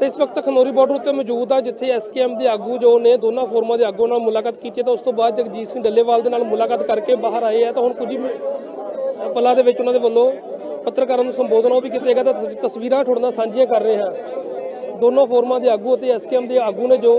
ਤੇ ਇਸ ਵਕਤ ਖਨੌਰੀ ਬਾਰਡਰ ਉੱਤੇ ਮੌਜੂਦ ਆ, ਜਿੱਥੇ ਐਸਕੇਐਮ ਦੇ ਆਗੂ ਜੋ ਨੇ, ਦੋਨਾਂ ਫੋਰਮਾਂ ਦੇ ਆਗੂਆਂ ਨਾਲ ਮੁਲਾਕਾਤ ਕੀਤੀ ਤਾਂ ਉਸ ਤੋਂ ਬਾਅਦ ਜਗਜੀਤ ਸਿੰਘ ਡੱਲੇਵਾਲ ਦੇ ਨਾਲ ਮੁਲਾਕਾਤ ਕਰਕੇ ਬਾਹਰ ਆਏ ਆ। ਤਾਂ ਹੁਣ ਕੁਝ ਪਲਾਂ ਦੇ ਵਿੱਚ ਉਹਨਾਂ ਦੇ ਵੱਲੋਂ ਪੱਤਰਕਾਰਾਂ ਨੂੰ ਸੰਬੋਧਨ ਉਹ ਵੀ ਕੀਤਾ ਜਾਏਗਾ ਤਾਂ ਤਸਵੀਰਾਂ ਤੁਹਾਡੇ ਨਾਲ ਸਾਂਝੀਆਂ ਕਰ ਰਹੇ ਹਾਂ। ਦੋਨੋਂ ਫੋਰਮਾਂ ਦੇ ਆਗੂ ਅਤੇ ਐਸਕੇਐਮ ਦੇ ਆਗੂ ਨੇ ਜੋ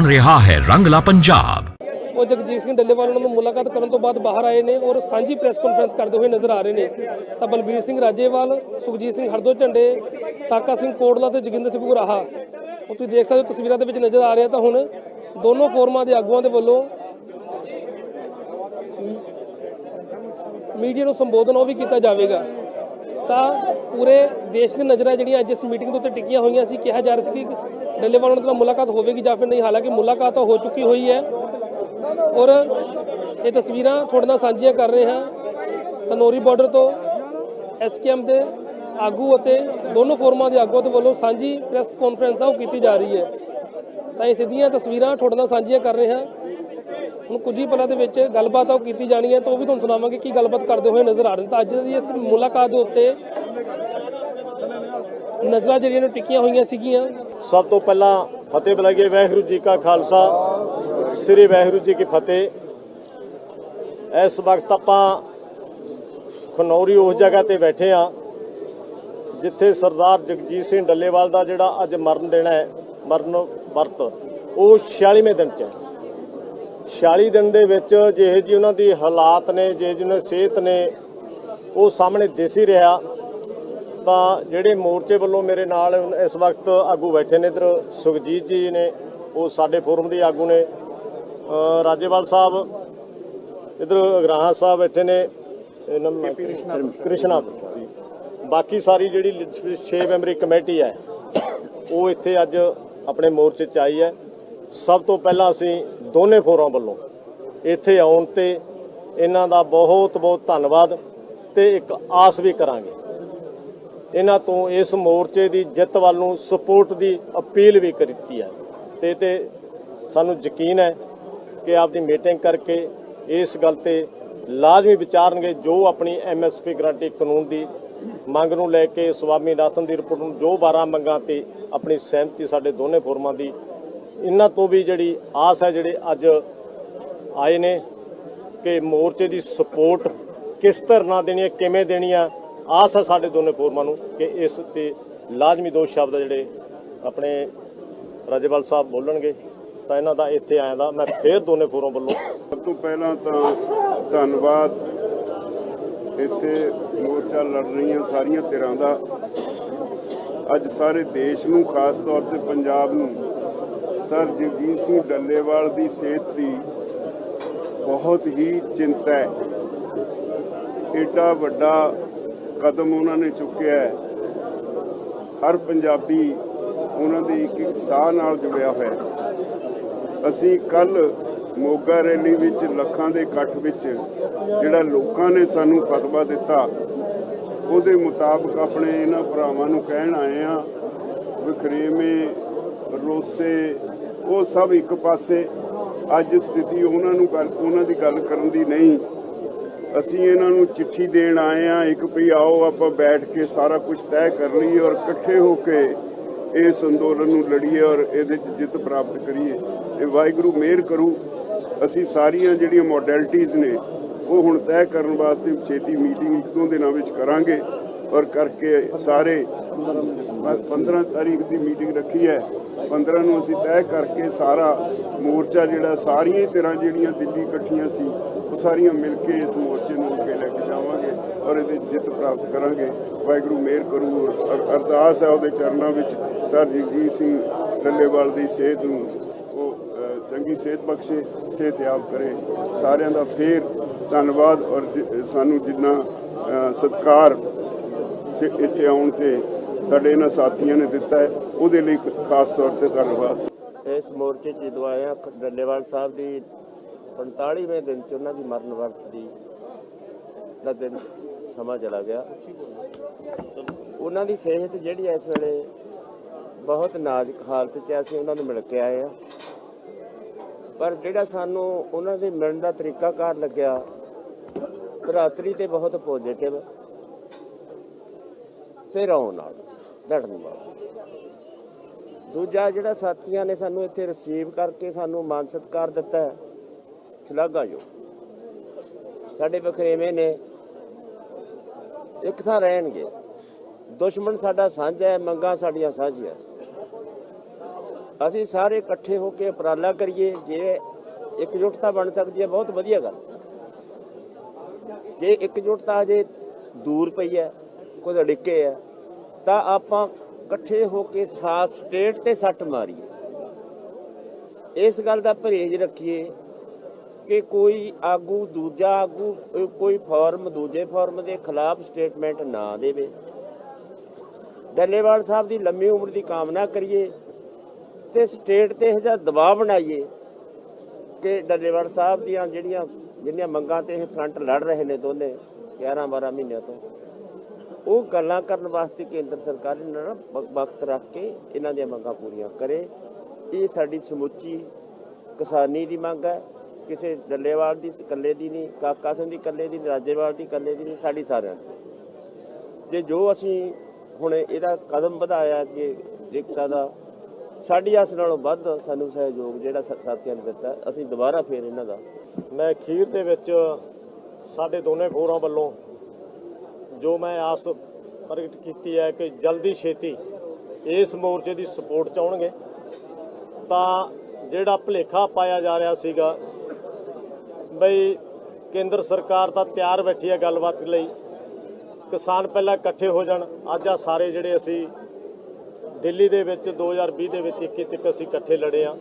ਬਣ ਰਿਹਾ ਹੈ ਰੰਗਲਾ ਪੰਜਾਬ। ਉਹ ਜਗਜੀਤ ਸਿੰਘ ਡੱਲੇਵਾਲ ਉਹਨਾਂ ਨੂੰ ਮੁਲਾਕਾਤ ਕਰਨ ਤੋਂ ਬਾਅਦ ਬਾਹਰ ਆਏ ਨੇ ਔਰ ਸਾਂਝੀ ਪ੍ਰੈਸ ਕਾਨਫਰੰਸ ਕਰਦੇ ਹੋਏ ਨਜ਼ਰ ਆ ਰਹੇ ਨੇ। ਤਾਂ ਬਲਬੀਰ ਸਿੰਘ ਰਾਜੇਵਾਲ, ਸੁਖਜੀਤ ਸਿੰਘ ਹਰਦੋ ਝੰਡੇ ਕਾਕਾ ਸਿੰਘ ਕੋਟਲਾ ਤੇ ਜੋਗਿੰਦਰ ਸਿੰਘ ਗੁਰਾਹਾ ਉਹ ਤੁਸੀਂ ਦੇਖ ਸਕਦੇ ਹੋ ਤਸਵੀਰਾਂ ਦੇ ਵਿੱਚ ਨਜ਼ਰ ਆ ਰਿਹਾ ਤਾਂ ਹੁਣ ਦੋਨੋਂ ਫੋਰਮਾਂ ਦੇ ਆਗੂਆਂ ਦੇ ਵੱਲੋਂ ਮੀਡੀਆ ਨੂੰ ਸੰਬੋਧਨ ਉਹ ਵੀ ਕੀਤਾ ਜਾਵੇਗਾ। ਤਾਂ ਪੂਰੇ ਦੇਸ਼ ਦੀ ਨਜ਼ਰਾਂ ਜਿਹੜੀਆਂ ਅੱਜ ਇਸ ਮੀਟਿੰਗ ਦੇ ਉੱਤੇ ਟਿਕੀਆਂ ਹੋਈਆਂ ਸੀ, ਕਿਹਾ ਜਾ ਰਿਹਾ ਸੀ ਕਿ ਡੱਲੇਵਾਲ ਉਹਨਾਂ ਨਾਲ ਮੁਲਾਕਾਤ ਹੋਵੇਗੀ ਜਾਂ ਫਿਰ ਨਹੀਂ, ਹਾਲਾਂਕਿ ਮੁਲਾਕਾਤ ਤਾਂ ਹੋ ਚੁੱਕੀ ਹੋਈ ਹੈ। ਔਰ ਇਹ ਤਸਵੀਰਾਂ ਤੁਹਾਡੇ ਨਾਲ ਸਾਂਝੀਆਂ ਕਰ ਰਹੇ ਹਾਂ। ਤਨੋਰੀ ਬਾਰਡਰ ਤੋਂ ਐਸਕੇਐਮ ਦੇ ਆਗੂ ਅਤੇ ਦੋਨੋਂ ਫੋਰਮਾਂ ਦੇ ਆਗੂਆਂ ਦੇ ਵੱਲੋਂ ਸਾਂਝੀ ਪ੍ਰੈਸ ਕਾਨਫਰੰਸ ਆ, ਉਹ ਕੀਤੀ ਜਾ ਰਹੀ ਹੈ। ਤਾਂ ਇਹ ਸਿੱਧੀਆਂ ਤਸਵੀਰਾਂ ਤੁਹਾਡੇ ਨਾਲ ਸਾਂਝੀਆਂ ਕਰ ਰਹੇ ਹਾਂ। ਹੁਣ ਕੁਝ ਹੀ ਪਲਾਂ ਦੇ ਵਿੱਚ ਗੱਲਬਾਤ ਆ, ਉਹ ਕੀਤੀ ਜਾਣੀ ਹੈ, ਤਾਂ ਉਹ ਵੀ ਤੁਹਾਨੂੰ ਸੁਣਾਵਾਂਗੇ ਕੀ ਗੱਲਬਾਤ ਕਰਦੇ ਹੋਏ ਨਜ਼ਰ ਆ ਰਹੇ ਨੇ। ਤਾਂ ਅੱਜ ਦੀ ਇਸ ਮੁਲਾਕਾਤ ਦੇ ਉੱਤੇ ਨਜ਼ਰਾਂ ਜਿਹੜੀਆਂ ਨੇ ਟਿਕੀਆਂ ਹੋਈਆਂ ਸੀਗੀਆਂ। ਸਭ ਤੋਂ ਪਹਿਲਾਂ ਫਤਿਹ ਬੁਲਾਈਏ ਵਾਹਿਗੁਰੂ ਜੀ ਕਾ ਖਾਲਸਾ, ਸ੍ਰੀ ਵਾਹਿਗੁਰੂ ਜੀ ਕੀ ਫਤਿਹ। ਇਸ ਵਕਤ ਆਪਾਂ ਖਨੌਰੀ ਉਸ ਜਗ੍ਹਾ ਤੇ ਬੈਠੇ ਆ ਜਿੱਥੇ ਸਰਦਾਰ ਜਗਜੀਤ ਸਿੰਘ ਡੱਲੇਵਾਲ ਦਾ ਜਿਹੜਾ ਅੱਜ ਮਰਨ ਦੇਣਾ ਹੈ, ਮਰਨ ਵਰਤ, ਉਹ 46ਵੇਂ ਦਿਨ ਚ ਹੈ। 46 ਦਿਨ ਦੇ ਵਿੱਚ ਜਿਹੇ ਜੀ ਉਹਨਾਂ ਦੀ ਹਾਲਾਤ ਨੇ, ਜਿਹੇ ਜੀ ਉਹਨਾਂ ਦੀ ਸਿਹਤ ਨੇ, ਉਹ ਸਾਹਮਣੇ ਦਿਸ ਹੀ ਰਿਹਾ। ਤਾਂ ਜਿਹੜੇ ਮੋਰਚੇ ਵੱਲੋਂ ਮੇਰੇ ਨਾਲ ਇਸ ਵਕਤ ਆਗੂ ਬੈਠੇ ਨੇ ਇਧਰ ਸੁਖਜੀਤ ਜੀ ਨੇ ਉਹ ਸਾਡੇ ਫੋਰਮ ਦੇ ਆਗੂ ਨੇ ਰਾਜੇਵਾਲ ਸਾਹਿਬ ਇਧਰ ਅਗਰਾਹਾਂ ਸਾਹਿਬ ਬੈਠੇ ਨੇ ਕ੍ਰਿਸ਼ਨਾ ਜੀ। ਬਾਕੀ ਸਾਰੀ ਜਿਹੜੀ 6 ਮੈਂਬਰੀ ਕਮੇਟੀ ਹੈ ਉਹ ਇੱਥੇ ਅੱਜ ਆਪਣੇ ਮੋਰਚੇ 'ਚ ਆਈ ਹੈ। ਸਭ ਤੋਂ ਪਹਿਲਾਂ ਅਸੀਂ ਦੋਨੇ ਫੋਰਮ ਵੱਲੋਂ ਇੱਥੇ ਆਉਣ ਤੇ ਇਹਨਾਂ ਦਾ ਬਹੁਤ ਬਹੁਤ ਧੰਨਵਾਦ ਤੇ ਇੱਕ ਆਸ ਵੀ ਕਰਾਂਗੇ। ਇਹਨਾਂ ਤੋਂ ਇਸ ਮੋਰਚੇ ਦੀ ਜਿੱਤ ਵੱਲ ਨੂੰ ਸਪੋਰਟ ਦੀ ਅਪੀਲ ਵੀ ਕੀਤੀ ਹੈ। ਤੇ ਤੇ ਸਾਨੂੰ ਯਕੀਨ ਹੈ ਕਿ ਆਪਦੀ ਮੀਟਿੰਗ ਕਰਕੇ ਇਸ ਗੱਲ ਤੇ ਲਾਜ਼ਮੀ ਵਿਚਾਰਨਗੇ ਜੋ ਆਪਣੀ ਐਮਐਸਪੀ ਗਰੰਟੀ ਕਾਨੂੰਨ ਦੀ ਮੰਗ ਨੂੰ ਲੈ ਕੇ ਸਵਾਮੀਨਾਥਨ ਦੀ ਰਿਪੋਰਟ ਨੂੰ ਜੋ 12 ਮੰਗਾਂ ਤੇ ਆਪਣੀ ਸਹਿਮਤੀ ਸਾਡੇ ਦੋਨੇ ਫੋਰਮਾਂ ਦੀ, ਇਹਨਾਂ ਤੋਂ ਵੀ ਜਿਹੜੀ ਆਸ ਹੈ ਜਿਹੜੇ ਅੱਜ ਆਏ ਨੇ ਕਿ ਮੋਰਚੇ ਦੀ ਸਪੋਰਟ ਕਿਸ ਤਰ੍ਹਾਂ ਦੇਣੀ ਹੈ, ਕਿਵੇਂ ਦੇਣੀ ਹੈ ਆਸ ਹੈ ਸਾਡੇ ਦੋਨੇ ਫੋਰਮਾਂ ਨੂੰ ਕਿ ਇਸ ਤੇ ਲਾਜ਼ਮੀ ਦੋ ਸ਼ਬਦ ਜਿਹੜੇ ਆਪਣੇ ਰਾਜੇਵਾਲ ਸਾਹਿਬ ਬੋਲਣਗੇ, ਤਾਂ ਇਹਨਾਂ ਦਾ ਇੱਥੇ ਆਇਆ ਦਾ ਮੈਂ ਫੇਰ ਦੋਨੇ ਫੋਰਮ ਵੱਲੋਂ ਸਭ ਤੋਂ ਪਹਿਲਾਂ ਤਾਂ ਧੰਨਵਾਦ। ਇੱਥੇ ਮੋਰਚਾ ਲੜ ਰਹੀਆਂ ਸਾਰੀਆਂ ਧਿਰਾਂ ਦਾ। ਅੱਜ ਸਾਰੇ ਦੇਸ਼ ਨੂੰ, ਖਾਸ ਤੌਰ ਤੇ ਪੰਜਾਬ ਨੂੰ, ਸਰ ਜਗਜੀਤ ਸਿੰਘ ਡੱਲੇਵਾਲ ਦੀ ਸਿਹਤ ਦੀ ਬਹੁਤ ਹੀ ਚਿੰਤਾ ਹੈ। ਏਡਾ ਵੱਡਾ ਕਦਮ ਉਹਨਾਂ ਨੇ ਚੁੱਕਿਆ ਹੈ। ਹਰ ਪੰਜਾਬੀ ਉਹਨਾਂ ਦੀ ਇੱਕ ਇੱਕ ਸਾਹ ਨਾਲ ਜੁੜਿਆ ਹੋਇਆ ਅਸੀਂ ਕੱਲ ਮੋਗਾ ਰੈਲੀ ਵਿੱਚ ਲੱਖਾਂ ਦੇ ਇਕੱਠ ਵਿੱਚ ਜਿਹੜਾ ਲੋਕਾਂ ਨੇ ਸਾਨੂੰ ਫਤਵਾ ਦਿੱਤਾ, ਉਹਦੇ ਮੁਤਾਬਕ ਆਪਣੇ ਇਹਨਾਂ ਭਰਾਵਾਂ ਨੂੰ ਕਹਿਣ ਆਏ ਆ ਵਿਖਰੇਵੇਂ, ਰੋਸੇ, ਉਹ ਸਭ ਇੱਕ ਪਾਸੇ। ਅੱਜ ਸਥਿਤੀ ਉਹਨਾਂ ਨੂੰ ਗੱਲ, ਉਹਨਾਂ ਦੀ ਗੱਲ ਕਰਨ ਦੀ ਨਹੀਂ। ਅਸੀਂ ਇਹਨਾਂ ਨੂੰ ਚਿੱਠੀ ਦੇਣ ਆਏ ਆ ਇੱਕ ਵੀ ਆਓ, ਆਪਾਂ ਬੈਠ ਕੇ ਸਾਰਾ ਕੁਝ ਤੈਅ ਕਰ ਲਈਏ ਔਰ ਇਕੱਠੇ ਹੋ ਕੇ ਇਸ ਅੰਦੋਲਨ ਨੂੰ ਲੜੀਏ ਔਰ ਇਹਦੇ 'ਚ ਜਿੱਤ ਪ੍ਰਾਪਤ ਕਰੀਏ। ਇਹ ਵਾਹਿਗੁਰੂ ਮਿਹਰ ਕਰੂ, ਅਸੀਂ ਸਾਰੀਆਂ ਜਿਹੜੀਆਂ ਮੋਡੈਲਿਟੀਆਂ ਨੇ, ਉਹ ਹੁਣ ਤੈਅ ਕਰਨ ਵਾਸਤੇ ਛੇਤੀ ਮੀਟਿੰਗ ਇੱਕ ਦੋ ਦਿਨਾਂ ਵਿੱਚ ਕਰਾਂਗੇ ਔਰ ਕਰਕੇ ਸਾਰੇ 15 ਤਾਰੀਖ ਦੀ ਮੀਟਿੰਗ ਰੱਖੀ ਹੈ। 15 ਨੂੰ ਅਸੀਂ ਤੈਅ ਕਰਕੇ ਸਾਰਾ ਮੋਰਚਾ ਜਿਹੜਾ ਸਾਰੀਆਂ ਹੀ ਤਰ੍ਹਾਂ ਜਿਹੜੀਆਂ ਦਿੱਲੀ ਇਕੱਠੀਆਂ ਸੀ ਉਹ ਸਾਰੀਆਂ ਮਿਲ ਕੇ ਇਸ ਮੋਰਚੇ ਨੂੰ ਅੱਗੇ ਲੈ ਕੇ ਜਾਵਾਂਗੇ ਔਰ ਇਹਦੇ ਜਿੱਤ ਪ੍ਰਾਪਤ ਕਰਾਂਗੇ। ਵਾਹਿਗੁਰੂ ਮਿਹਰ ਕਰੂ ਔਰ ਅਰਦਾਸ ਹੈ ਉਹਦੇ ਚਰਨਾਂ ਵਿੱਚ। ਸਰ ਜਗਜੀਤ ਸਿੰਘ ਡੱਲੇਵਾਲ ਦੀ ਸਿਹਤ ਨੂੰ ਉਹ ਚੰਗੀ ਸਿਹਤ ਬਖਸ਼ੇ ਸਿਹਤ ਸਿਹਤਯਾਬ ਕਰੇ। ਸਾਰਿਆਂ ਦਾ ਫੇਰ ਧੰਨਵਾਦ ਔਰ ਜ- ਸਾਨੂੰ ਜਿੰਨਾ ਅ, ਸਤਿਕਾਰ ਸ- ਇੱਥੇ ਆਉਣ ਤੇ ਸਾਡੇ ਇਹਨਾਂ ਸਾਥੀਆਂ ਨੇ ਦਿੱਤਾ ਹੈ, ਉਹਦੇ ਲਈ ਖਾਸ ਤੌਰ ਤੇ ਧੰਨਵਾਦ। ਇਸ ਮੋਰਚੇ 'ਚ ਜਦੋਂ ਆਇਆ ਡੱਲੇਵਾਲ ਸਾਹਿਬ ਦੀ 45ਵੇਂ ਦਿਨ 'ਚ ਉਹਨਾਂ ਦੀ ਮਰਨ ਵਰਤ ਦੀ ਦਾ ਦਿਨ ਸਮਾਂ ਚਲਾ ਗਿਆ। ਉਹਨਾਂ ਦੀ ਸਿਹਤ ਜਿਹੜੀ ਇਸ ਵੇਲੇ ਬਹੁਤ ਨਾਜ਼ੁਕ ਹਾਲਤ 'ਚ ਅਸੀਂ ਉਹਨਾਂ ਨੂੰ ਮਿਲ ਕੇ ਆਏ ਆ ਪਰ ਜਿਹੜਾ ਸਾਨੂੰ ਉਹਨਾਂ ਦੇ ਮਿਲਣ ਦਾ ਤਰੀਕਾਕਾਰ ਲੱਗਿਆ ਭਰਾਤਰੀ ਤੇ ਬਹੁਤ ਪੋਜ਼ਿਟਿਵ ਤੇ ਰੌਣ ਨਾਲ। ਧੜਨ ਦੂਜਾ ਜਿਹੜਾ ਸਾਥੀਆਂ ਨੇ ਸਾਨੂੰ ਇੱਥੇ ਰਿਸੀਵ ਕਰਕੇ ਸਾਨੂੰ ਮਾਨ ਸਤਿਕਾਰ ਦਿੱਤਾ ਹੈ ਸ਼ਲਾਘਾਯੋਗ ਸਾਡੇ ਵਖਰੇਵੇਂ ਨੇ ਇੱਕ ਥਾਂ ਰਹਿਣਗੇ। ਦੁਸ਼ਮਣ ਸਾਡਾ ਸਾਂਝਾ ਹੈ, ਮੰਗਾਂ ਸਾਡੀਆਂ ਸਾਂਝੀਆਂ। ਅਸੀਂ ਸਾਰੇ ਇਕੱਠੇ ਹੋ ਕੇ ਉਪਰਾਲਾ ਕਰੀਏ, ਜੇ ਇਕਜੁੱਟਤਾ ਬਣ ਸਕਦੀ ਹੈ, ਬਹੁਤ ਵਧੀਆ ਗੱਲ। ਜੇ ਇਕਜੁੱਟਤਾ ਅਜੇ ਦੂਰ ਪਈ ਹੈ ਕੁਝ ਅੜਿੱਕੇ ਹੈ ਤਾਂ ਆਪਾਂ ਇਕੱਠੇ ਹੋ ਕੇ ਸਾਥ ਸਟੇਟ ਤੇ ਸੱਟ ਮਾਰੀਏ। ਇਸ ਗੱਲ ਦਾ ਪਰਹੇਜ਼ ਰੱਖੀਏ ਕਿ ਕੋਈ ਆਗੂ, ਦੂਜਾ ਆਗੂ, ਕੋਈ ਫਾਰਮ ਦੂਜੇ ਫਾਰਮ ਦੇ ਖਿਲਾਫ ਸਟੇਟਮੈਂਟ ਨਾ ਦੇਵੇ। ਡੱਲੇਵਾਲ ਸਾਹਿਬ ਦੀ ਲੰਮੀ ਉਮਰ ਦੀ ਕਾਮਨਾ ਕਰੀਏ ਤੇ ਸਟੇਟ ਤੇ ਇਹ ਜਿਹਾ ਦਬਾਅ ਬਣਾਈਏ ਕਿ ਡੱਲੇਵਾਲ ਸਾਹਿਬ ਦੀਆਂ ਜਿਹੜੀਆਂ ਜਿਹੜੀਆਂ ਮੰਗਾਂ ਤੇ ਇਹ ਫਰੰਟ ਲੜ ਰਹੇ ਨੇ ਦੋਨੇ 11 12 ਮਹੀਨਿਆਂ ਤੋਂ। ਉਹ ਗੱਲਾਂ ਕਰਨ ਵਾਸਤੇ ਕੇਂਦਰ ਸਰਕਾਰ ਇਹਨਾਂ ਨਾਲ ਵਕਤ ਰੱਖ ਕੇ ਇਹਨਾਂ ਦੀਆਂ ਮੰਗਾਂ ਪੂਰੀਆਂ ਕਰੇ। ਇਹ ਸਾਡੀ ਸਮੁੱਚੀ ਕਿਸਾਨੀ ਦੀ ਮੰਗ ਹੈ। ਕਿਸੇ ਡੱਲੇਵਾਲ ਦੀ ਇਕੱਲੇ ਦੀ ਨਹੀਂ ਕਾਕਾ ਸਿੰਘ ਦੀ ਇਕੱਲੇ ਦੀ ਨਹੀਂ, ਰਾਜੇਵਾਲ ਦੀ ਇਕੱਲੇ ਦੀ ਨਹੀਂ ਸਾਡੀ ਸਾਰਿਆਂ ਦੀ। ਜੇ ਜੋ ਅਸੀਂ ਹੁਣ ਇਹਦਾ ਕਦਮ ਵਧਾਇਆ ਕਿ ਏਕਤਾ ਦਾ ਸਾਡੀ ਆਸ ਨਾਲੋਂ ਵੱਧ ਸਾਨੂੰ ਸਹਿਯੋਗ ਜਿਹੜਾ ਸਾਥੀਆਂ ਨੇ ਦਿੱਤਾ ਅਸੀਂ ਦੁਬਾਰਾ ਫੇਰ ਇਹਨਾਂ ਦਾ। ਮੈਂ ਖੀਰ ਦੇ ਵਿੱਚ ਸਾਡੇ ਦੋਨੇ ਫੋਰਾਂ ਵੱਲੋਂ ਜੋ ਮੈਂ ਆਸ ਪ੍ਰਗਟ ਕੀਤੀ ਹੈ ਕਿ ਜਲਦੀ ਛੇਤੀ ਇਸ ਮੋਰਚੇ ਦੀ ਸਪੋਰਟ ਚਾਹਣਗੇ ਤਾਂ ਜਿਹੜਾ ਭਲੇਖਾ ਪਾਇਆ ਜਾ ਰਿਹਾ ਸੀਗਾ ਬਈ ਕੇਂਦਰ ਸਰਕਾਰ ਤਾਂ ਤਿਆਰ ਬੈਠੀ ਹੈ ਗੱਲਬਾਤ ਲਈ। ਕਿਸਾਨ ਪਹਿਲਾਂ ਇਕੱਠੇ ਹੋ ਜਾਣ। ਅੱਜ ਆ ਸਾਰੇ ਜਿਹੜੇ ਅਸੀਂ ਦਿੱਲੀ ਦੇ ਵਿੱਚ 2020 ਦੇ ਵਿੱਚ 21 ਤੱਕ ਅਸੀਂ ਇਕੱਠੇ ਲੜੇ ਆ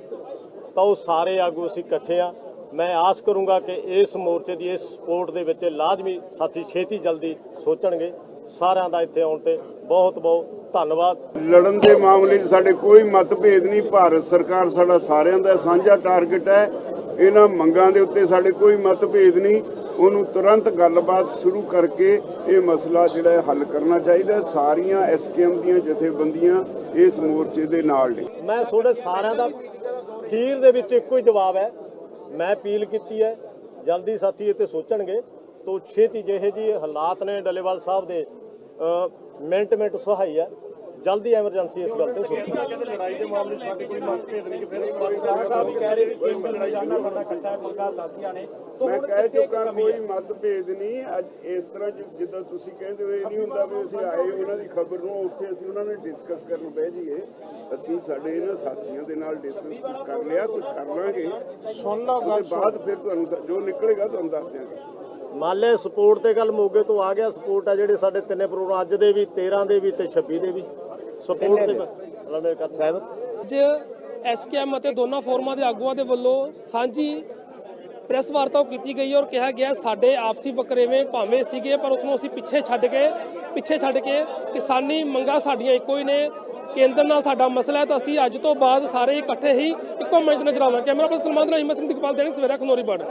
ਤਾਂ ਉਹ ਸਾਰੇ ਆਗੂ ਅਸੀਂ ਇਕੱਠੇ ਆ ਮੈਂ ਆਸ ਕਰੂੰਗਾ ਕਿ ਇਸ ਮੋਰਚੇ ਦੀ ਇਸ ਸਪੋਰਟ ਦੇ ਵਿੱਚ ਲਾਜ਼ਮੀ ਸਾਥੀ ਛੇਤੀ ਜਲਦੀ ਸੋਚਣਗੇ। ਸਾਰਿਆਂ ਦਾ ਇੱਥੇ ਆਉਣ ਤੇ ਬਹੁਤ ਬਹੁਤ ਧੰਨਵਾਦ। ਲੜਨ ਦੇ ਮਾਮਲੇ 'ਚ ਸਾਡੇ ਕੋਈ ਮਤਭੇਦ ਨਹੀਂ। ਭਾਰਤ ਸਰਕਾਰ ਸਾਡਾ ਸਾਰਿਆਂ ਦਾ ਸਾਂਝਾ ਟਾਰਗੇਟ ਹੈ। ਇਹਨਾਂ ਮੰਗਾਂ ਦੇ ਉੱਤੇ ਸਾਡੇ ਕੋਈ ਮਤਭੇਦ ਨਹੀਂ। ਉਹਨੂੰ ਤੁਰੰਤ ਗੱਲਬਾਤ ਸ਼ੁਰੂ ਕਰਕੇ ਇਹ ਮਸਲਾ ਜਿਹੜਾ ਹੈ ਹੱਲ ਕਰਨਾ ਚਾਹੀਦਾ। ਸਾਰੀਆਂ ਐਸਕੇਐਮ ਦੀਆਂ ਜਥੇਬੰਦੀਆਂ ਇਸ ਮੋਰਚੇ ਦੇ ਨਾਲ ਨੇ। ਮੈਂ ਤੁਹਾਡੇ ਸਾਰਿਆਂ ਦਾ ਖੀਰ ਦੇ ਵਿੱਚ ਇੱਕੋ ਹੀ ਜਵਾਬ ਹੈ। ਮੈਂ ਅਪੀਲ ਕੀਤੀ ਹੈ, ਜਲਦੀ ਸਾਥੀ ਇੱਥੇ ਸੋਚਣਗੇ। ਤੋਂ ਛੇਤੀ ਜਿਹੇ ਜੀ ਹਾਲਾਤ ਨੇ ਡੱਲੇਵਾਲ ਸਾਹਿਬ ਦੇ ਮਿੰਟ ਮਿੰਟ ਸਹਾਈ ਹੈ। ਜਲਦੀ ਐਮਰਜੈਂਸੀ ਇਸ ਗੱਲ ਤੇ ਸੋਚੋ ਲੜਾਈ ਦੇ ਮਾਮਲੇ ਸਾਡੇ ਕੋਈ ਮਤਭੇਦ ਨਹੀਂ ਫਿਰ ਸਾਹਿਬ ਵੀ ਕਹਿ ਰਹੇ ਵੀ ਕੇਂਦਰ ਲੜਾਈ ਸਾਡਾ ਇਕੱਠਾ ਹੈ ਮੰਗਾ ਸਾਥੀਆਂ ਨੇ। ਮੈਂ ਕਹਿ ਚੁੱਕਾ ਕੋਈ ਮਤਭੇਦ ਨਹੀਂ। ਅੱਜ ਇਸ ਤਰ੍ਹਾਂ ਜਿੱਦਾਂ ਤੁਸੀਂ ਕਹਿੰਦੇ ਹੋ ਇਹ ਨਹੀਂ ਹੁੰਦਾ ਵੀ ਅਸੀਂ ਆਏ ਉਹਨਾਂ ਦੀ ਖਬਰ ਨੂੰ ਉੱਥੇ ਅਸੀਂ ਉਹਨਾਂ ਨਾਲ ਡਿਸਕਸ ਕਰਨ ਬਹਿ ਜਾਈਏ। ਅਸੀਂ ਸਾਡੇ ਇਹਨਾਂ ਸਾਥੀਆਂ ਦੇ ਨਾਲ ਡਿਸਕਸ ਕੁਝ ਕਰ ਲਿਆ ਕੁਝ ਕਰ ਲਾਂਗੇ। ਸੁਣ ਲਓ ਗੱਲ ਬਾਅਦ ਫਿਰ ਤੁਹਾਨੂੰ ਜੋ ਨਿਕਲੇਗਾ ਤੁਹਾਨੂੰ ਦੱਸ ਦਿਆਂਗੇ। ਮਾਲੇ ਸਪੋਰਟ ਤੇ ਗੱਲ ਮੋਗੇ ਤੋਂ ਆ ਗਿਆ ਸਪੋਰਟ ਆ ਜਿਹੜੇ ਸਾਡੇ ਤਿੰਨੇ ਪ੍ਰੋਗਰਾਮ ਅੱਜ ਦੇ ਵੀ 13 ਦੇ ਵੀ ਤੇ 26 ਦੇ ਵੀ। ਸਪੋਰਟ ਤੇ ਰਮੇ ਕਰ ਸਾਹਿਬ। ਅੱਜ ਐਸਕੇਐਮ ਅਤੇ ਦੋਨਾਂ ਫੋਰਮਾਂ ਦੇ ਆਗੂਆਂ ਦੇ ਵੱਲੋਂ ਸਾਂਝੀ ਪ੍ਰੈਸ ਵਾਰਤਾ ਕੀਤੀ ਗਈ ਔਰ ਕਿਹਾ ਗਿਆ ਸਾਡੇ ਆਪਸੀ ਵਕਰੇਵੇਂ ਭਾਵੇਂ ਸੀਗੇ, ਪਰ ਉਸ ਨੂੰ ਅਸੀਂ ਪਿੱਛੇ ਛੱਡ ਕੇ, ਪਿੱਛੇ ਛੱਡ ਕੇ ਕਿਸਾਨੀ ਮੰਗਾਂ ਸਾਡੀਆਂ ਇੱਕੋ ਹੀ ਨੇ। ਕੇਂਦਰ ਨਾਲ ਸਾਡਾ ਮਸਲਾ ਹੈ ਤਾਂ ਅਸੀਂ ਅੱਜ ਤੋਂ ਬਾਅਦ ਸਾਰੇ ਇਕੱਠੇ ਹੀ ਇੱਕੋ ਮੰਚ ਤੇ ਨਜ਼ਰ ਆਵਾਂਗੇ। ਕੈਮਰਾ ਪਰਸਨ ਸਲਮਾਨ ਰਾਹੀਂ ਮੈਂ ਸਿੰਘ ਦਿਕਪਾਲ ਦੇਣੀ, ਸਵੇਰਾ ਖਨੋਰੀ ਬੜ